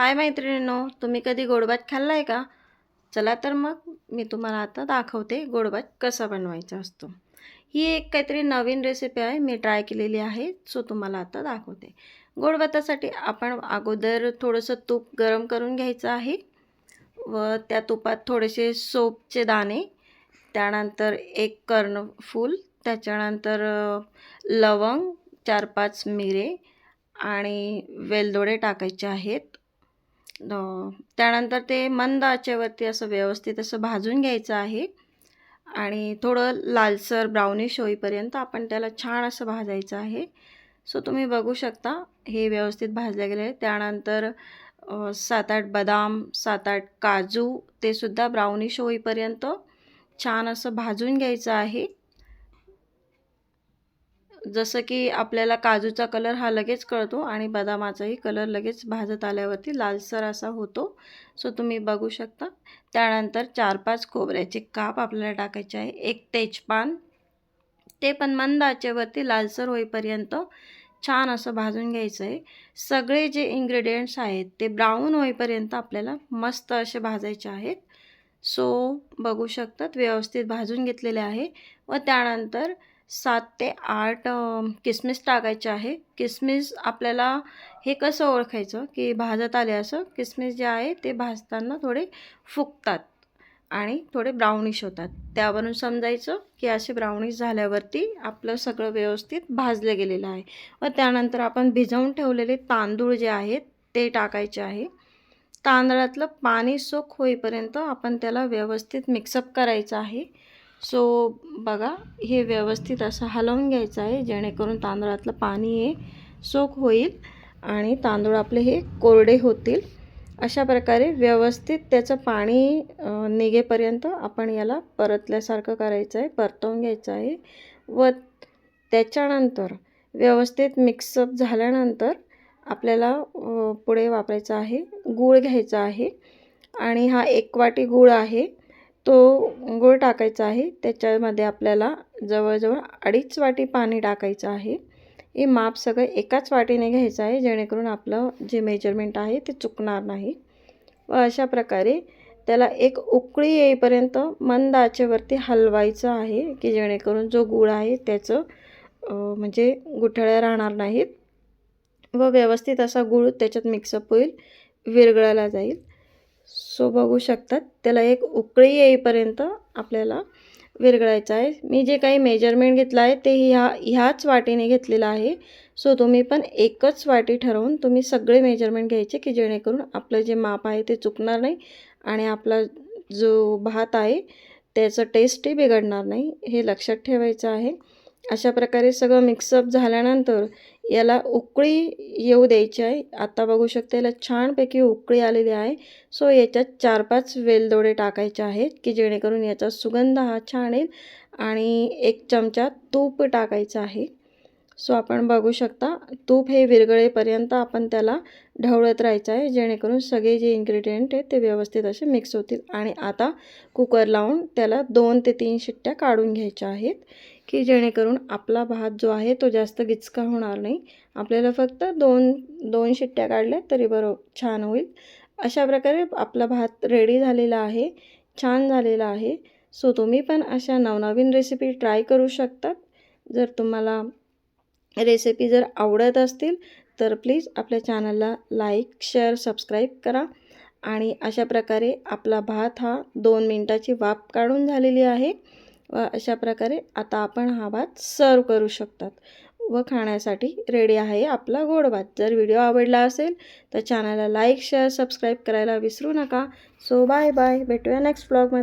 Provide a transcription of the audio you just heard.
हाय मैत्रिणींनो तुम्ही कधी गोडभात खाल्ला आहे का? चला तर मग मी तुम्हाला आता दाखवते गोडभात कसा बनवायचा असतो. ही एक काहीतरी नवीन रेसिपी आहे मी ट्राय केलेली आहे सो तुम्हाला आता दाखवते. गोडभातासाठी आपण अगोदर थोडंसं तूप गरम करून घ्यायचं आहे व त्या तुपात थोडेसे सोपचे दाणे त्यानंतर एक कर्णफूल त्याच्यानंतर लवंग चार पाच मिरे आणि वेलदोडे टाकायचे आहेत. त्यानंतर ते मंद आचेवरती असं व्यवस्थित असं भाजून घ्यायचं आहे. आणि थोडं लालसर ब्राउनिश होईपर्यंत आपण त्याला छान असं भाजायचं आहे. सो तुम्ही बघू शकता हे व्यवस्थित भाजले गेले आहे. त्यानंतर सात आठ बदाम सात आठ काजू ते सुद्धा ब्राउनिश होईपर्यंत छान असं भाजून घ्यायचं आहे. जसं की आपल्याला काजूचा कलर हा लगेच कळतो आणि बदामाचाही कलर लगेच भाजत आल्यावरती लालसर असा होतो. सो तुम्ही बघू शकता. त्यानंतर चार पाच खोबऱ्याचे काप आपल्याला टाकायचे आहे. एक तेजपान. ते पण मंद आचेवरती लालसर होईपर्यंत छान असं भाजून घ्यायचं आहे. सगळे जे इन्ग्रेडियंट्स आहेत ते ब्राऊन होईपर्यंत आपल्याला मस्त असे भाजायचे आहेत. सो बघू शकतात. व्यवस्थित भाजून घेतलेले आहे. व त्यानंतर सात ते आठ किसमिस टाकायचे आहे. किसमिस आपल्याला हे कसं ओळखायचं? की भाजत आले असं किसमिस जे आहे ते भाजताना थोडे फुगतात आणि थोडे ब्राउनिश होतात. त्यावरून समजायचं की असे ब्राउनिश झाल्यावरती आपलं सगळं व्यवस्थित भाजलं गेलेलं आहे. व त्यानंतर आपण भिजवून ठेवलेले तांदूळ जे आहेत ते टाकायचे आहे. तांदळातलं पाणी सोख होईपर्यंत आपण त्याला व्यवस्थित मिक्सअप करायचं आहे. सो बघा हे व्यवस्थित असं हलवून घ्यायचं आहे जेणेकरून तांदळातलं पाणी हे सोक होईल आणि तांदूळ आपले हे कोरडे होतील. अशा प्रकारे व्यवस्थित त्याचं पाणी निघेपर्यंत आपण याला परतल्यासारखं करायचं आहे परतवून घ्यायचं आहे. व त्याच्यानंतर व्यवस्थित मिक्सअप झाल्यानंतर आपल्याला पुढे वापरायचं आहे गूळ घ्यायचा आहे. आणि हा एक वाटी गूळ आहे. तो गूळ टाकायचा आहे. त्याच्यामध्ये आपल्याला जवळजवळ अडीच वाटी पाणी टाकायचं आहे. हे माप सगळं एकाच वाटीने घ्यायचं आहे. जेणेकरून आपलं जे मेजरमेंट आहे ते चुकणार नाही. व अशा प्रकारे त्याला एक उकळी येईपर्यंत मंद आचेवरती हलवायचं आहे की जेणेकरून जो गूळ आहे त्याचं म्हणजे गुठळ्या राहणार नाहीत. व व्यवस्थित असा गूळ त्याच्यात मिक्सअप होईल विरघळायला जाईल. सो बघू शकतात. त्याला एक उकळी येईपर्यंत आपल्याला विरघळायचं आहे. मी जे काही मेजरमेंट घेतलं आहे ते ह्या ह्याच वाटीने घेतलेलं आहे. सो तुम्ही पण एकच वाटी ठरवून तुम्ही सगळे मेजरमेंट घ्यायचे की जेणेकरून आपलं जे माप आहे ते चुकणार नाही आणि आपला जो भात आहे त्याचं टेस्टही बिघडणार नाही हे लक्षात ठेवायचं आहे. अशा प्रकारे सगळं मिक्सअप झाल्यानंतर याला उकळी येऊ द्यायची आहे. आता बघू शकता याला छानपैकी उकळी आलेली आहे. सो याच्यात चार पाच वेलदोडे टाकायचे आहेत की जेणेकरून याचा सुगंध हा छान येईल आणि एक चमचा तूप टाकायचं आहे. सो आपण बघू शकता तूप हे विरगळेपर्यंत आपण त्याला ढवळत राहायचं आहे जेणेकरून सगळे जे इन्ग्रेडियंट आहेत ते व्यवस्थित असे मिक्स होतील. आणि आता कुकर लावून त्याला दोन ते तीन शिट्ट्या काढून घ्यायच्या आहेत. की जेणेकरून आपला भात जो आहे तो जास्त गिचका होणार नाही. आपल्याला फक्त दोन दोन शिट्ट्या काढल्या तरी बरो छान होईल. अशा प्रकारे आपला भात रेडी झालेला आहे छान झालेला आहे. सो तुम्ही पण अशा नवनवीन रेसिपी ट्राय करू शकतात. जर तुम्हाला रेसिपी जर आवडत असतील तर प्लीज आपल्या चॅनलला लाईक शेअर सबस्क्राईब करा. आणि अशा प्रकारे आपला भात हा दोन मिनटाची वाफ काढून झालेली आहे. व अशा प्रकारे आता आपण हा भात सर्व करू शकतात व खाण्यासाठी रेडी आहे आपला गोड भात. जर व्हिडिओ आवडला असेल तर चॅनलला लाईक शेअर सबस्क्राईब करायला विसरू नका. सो बाय बाय भेटूया नेक्स्ट ब्लॉगमध्ये